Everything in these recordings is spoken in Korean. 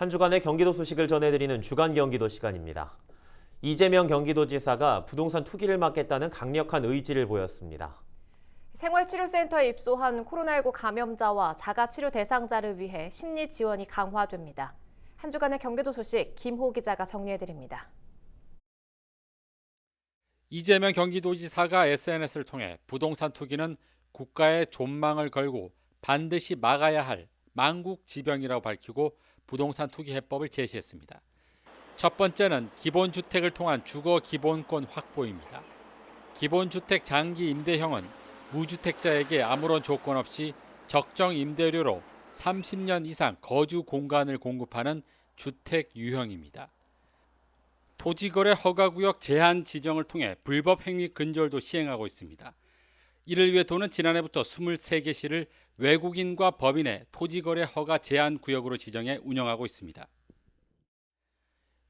한 주간의 경기도 소식을 전해드리는 주간 경기도 시간입니다. 이재명 경기도지사가 부동산 투기를 막겠다는 강력한 의지를 보였습니다. 생활치료센터에 입소한 코로나19 감염자와 자가치료 대상자를 위해 심리 지원이 강화됩니다. 한 주간의 경기도 소식 김호 기자가 정리해드립니다. 이재명 경기도지사가 SNS를 통해 부동산 투기는 국가의 존망을 걸고 반드시 막아야 할 망국 지병이라고 밝히고 부동산 투기 해법을 제시했습니다. 첫 번째는 기본주택을 통한 주거 기본권 확보입니다. 기본주택 장기 임대형은 무주택자에게 아무런 조건 없이 적정 임대료로 30년 이상 거주 공간을 공급하는 주택 유형입니다. 토지거래 허가구역 제한 지정을 통해 불법 행위 근절도 시행하고 있습니다. 이를 위해 도는 지난해부터 23개 시를 외국인과 법인의 토지거래 허가 제한 구역으로 지정해 운영하고 있습니다.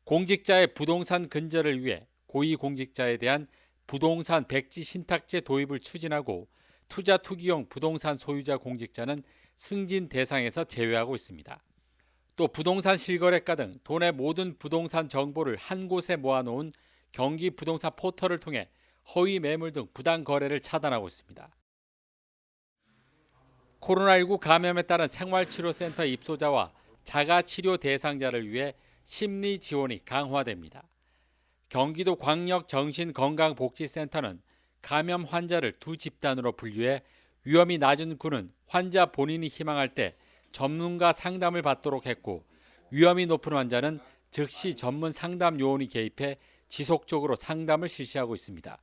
공직자의 부동산 근절을 위해 고위공직자에 대한 부동산 백지 신탁제 도입을 추진하고 투자 투기용 부동산 소유자 공직자는 승진 대상에서 제외하고 있습니다. 또 부동산 실거래가 등 돈의 모든 부동산 정보를 한 곳에 모아놓은 경기 부동산 포털을 통해 허위 매물 등 부당 거래를 차단하고 있습니다. 코로나19 감염에 따른 생활치료센터 입소자와 자가치료 대상자를 위해 심리 지원이 강화됩니다. 경기도 광역 정신건강복지센터는 감염 환자를 두 집단으로 분류해 위험이 낮은 군은 환자 본인이 희망할 때 전문가 상담을 받도록 했고 위험이 높은 환자는 즉시 전문 상담 요원이 개입해 지속적으로 상담을 실시하고 있습니다.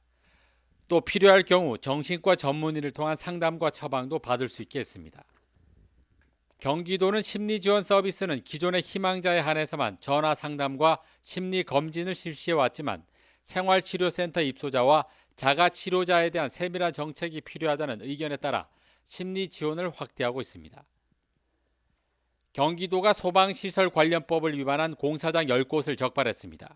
또 필요할 경우 정신과 전문의를 통한 상담과 처방도 받을 수 있게 했습니다. 경기도는 심리 지원 서비스는 기존의 희망자에 한해서만 전화 상담과 심리 검진을 실시해 왔지만 생활치료센터 입소자와 자가 치료자에 대한 세밀한 정책이 필요하다는 의견에 따라 심리 지원을 확대하고 있습니다. 경기도가 소방시설 관련법을 위반한 공사장 10곳을 적발했습니다.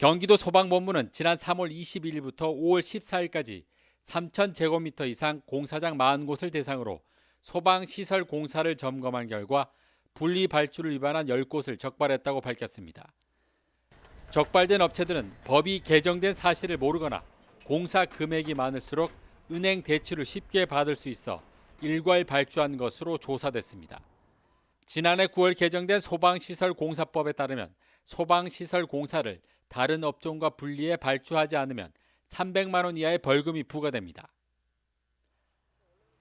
경기도 소방본부는 지난 3월 22일부터 5월 14일까지 3,000제곱미터 이상 공사장 40곳을 대상으로 소방시설 공사를 점검한 결과 분리 발주를 위반한 10곳을 적발했다고 밝혔습니다. 적발된 업체들은 법이 개정된 사실을 모르거나 공사 금액이 많을수록 은행 대출을 쉽게 받을 수 있어 일괄 발주한 것으로 조사됐습니다. 지난해 9월 개정된 소방시설 공사법에 따르면 소방시설 공사를 다른 업종과 분리해 발주하지 않으면 300만 원 이하의 벌금이 부과됩니다.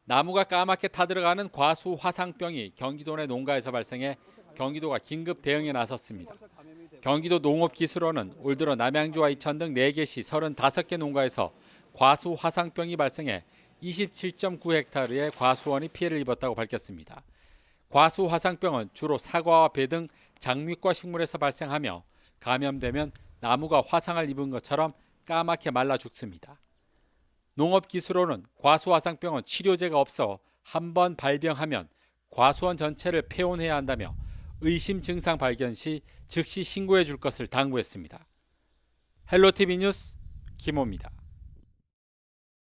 나무가 까맣게 타들어가는 과수 화상병이 경기도 내 농가에서 발생해 경기도가 긴급 대응에 나섰습니다. 경기도 농업기술원은 올 들어 남양주와 이천 등 4개 시 35개 농가에서 과수 화상병이 발생해 27.9헥타르의 과수원이 피해를 입었다고 밝혔습니다. 과수 화상병은 주로 사과와 배 등 장미과 식물에서 발생하며 감염되면 나무가 화상을 입은 것처럼 까맣게 말라 죽습니다. 농업 기술원은 과수화상병은 치료제가 없어 한 번 발병하면 과수원 전체를 폐원해야 한다며 의심 증상 발견 시 즉시 신고해 줄 것을 당부했습니다. 헬로티비 뉴스 김호입니다.